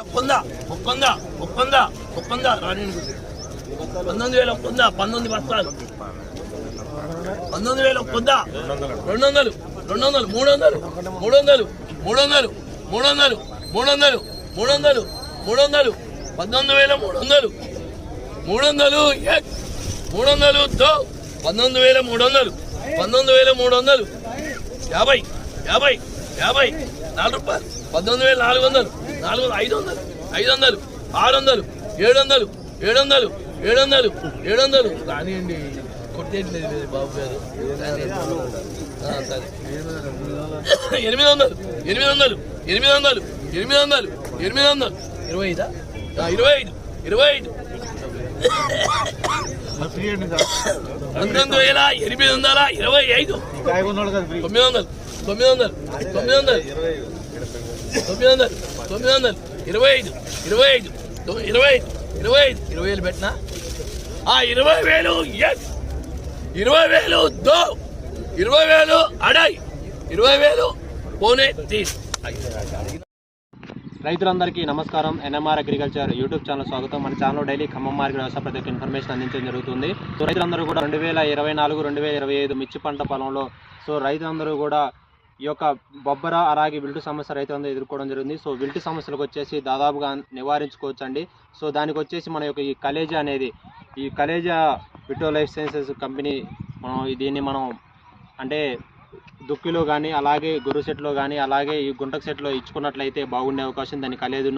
ఒప్పంద ఒప్పంద ఒప్పంద ఒప్పంద రాని పంతొమ్మిది వేల ఒప్పంద పంతొమ్మిది బస్తాలు పంతొమ్మిది వేల ఒప్పంద రెండు వందలు రెండు వందలు మూడు వందలు మూడు వందలు మూడు వందలు మూడు వందలు మూడు వందలు మూడు వందలు మూడు వందలు పంతొమ్మిది వేల మూడు వందలు మూడు వందలు ఎక్. మూడు వందలు దో పంతొమ్మిది వేల మూడు వందలు పంతొమ్మిది వేల మూడు వందలు యాభై యాభై యాభై నాలుగు రూపాయలు పంతొమ్మిది వేల నాలుగు వందలు నాలుగు వందలు ఐదు వందలు ఐదు వందలు ఆరు వందలు ఏడు వందలు ఏడు వందలు ఏడు వందలు ఏడు వందలు. రానియండి. కొట్టేయట్లేదు బాబు గారు. సరే. ఎనిమిది వందలు ఎనిమిది వందలు ఎనిమిది వందలు ఎనిమిది వందలు ఎనిమిది వందలు. ఇరవై ఐదా? ఇరవై ఐదు ఇరవై ఐదు. పంతొమ్మిది వేల ఎనిమిది వందల ఇరవై ఐదు. తొమ్మిది వందలు తొమ్మిది వందలు తొమ్మిది వందలు. తొమ్మిది వందలు తొమ్మిది వందలు ఇరవై ఐదు ఇరవై ఐదు ఇరవై ఐదు ఇరవై ఐదు ఇరవై వేలు పెట్టినా? ఆ ఇరవై వేలు ఎస్ ఇరవై వేలు దో. ఇరవై వేలు అడాయి. ఇరవై వేలు పోనే తీస్. రైతులందరికీ నమస్కారం. ఎన్ఎంఆర్ అగ్రికల్చర్ యూట్యూబ్ ఛానల్ స్వాగతం. మన ఛానల్లో డైలీ ఖమ్మం మార్కెట్ వ్యవసాయ ప్రతి ఒక్క ఇన్ఫర్మేషన్ అందించడం జరుగుతుంది. సో రైతులందరూ కూడా రెండు వేల ఇరవై నాలుగు రెండు వేల ఇరవై ఐదు మిర్చి పంట పొలంలో సో రైతులందరూ కూడా ఈ యొక్క బొబ్బర అలాగే విల్టు సమస్య రైతులందరూ ఎదుర్కోవడం జరిగింది. సో విల్టు సమస్యలకు వచ్చేసి దాదాపుగా నివారించుకోవచ్చు అండి సో దానికి వచ్చేసి మన యొక్క ఈ కలేజా అనేది ఈ కలేజా విటో లైఫ్ సైన్సెస్ కంపెనీ మనం దీన్ని మనం అంటే దుక్కిలో కానీ అలాగే గొర్రె సెట్లో కానీ అలాగే ఈ గుంటక సెట్లో ఇచ్చుకున్నట్లయితే బాగుండే అవకాశం దాన్ని కలిగి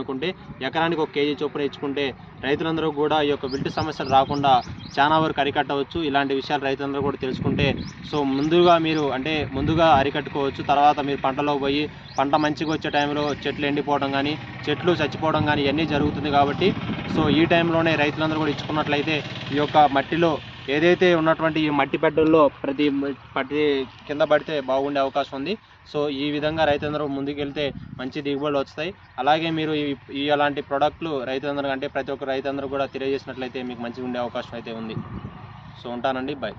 ఎకరానికి ఒక కేజీ చొప్పున ఇచ్చుకుంటే రైతులందరూ కూడా ఈ యొక్క విల్టు సమస్యలు రాకుండా చాలా వరకు అరికట్టవచ్చు. ఇలాంటి విషయాలు రైతులందరూ కూడా తెలుసుకుంటే సో ముందుగా మీరు అంటే ముందుగా అరికట్టుకోవచ్చు. తర్వాత మీరు పంటలో పోయి పంట మంచిగా వచ్చే టైంలో చెట్లు ఎండిపోవడం కానీ చెట్లు చచ్చిపోవడం కానీ ఇవన్నీ జరుగుతుంది కాబట్టి సో ఈ టైంలోనే రైతులందరూ కూడా ఇచ్చుకున్నట్లయితే ఈ యొక్క మట్టిలో ఏదైతే ఉన్నటువంటి ఈ మట్టి బెడ్డల్లో ప్రతి ప్రతి కింద పడితే బాగుండే అవకాశం ఉంది. సో ఈ విధంగా రైతులందరూ ముందుకెళ్తే మంచి దిగుబడులు వస్తాయి. అలాగే మీరు ఈ ఈ అలాంటి ప్రోడక్ట్లు రైతులందరూ అంటే ప్రతి ఒక్క రైతులందరూ కూడా తెలియజేసినట్లయితే మీకు మంచిగా ఉండే అవకాశం అయితే ఉంది. సో ఉంటానండి. బాయ్.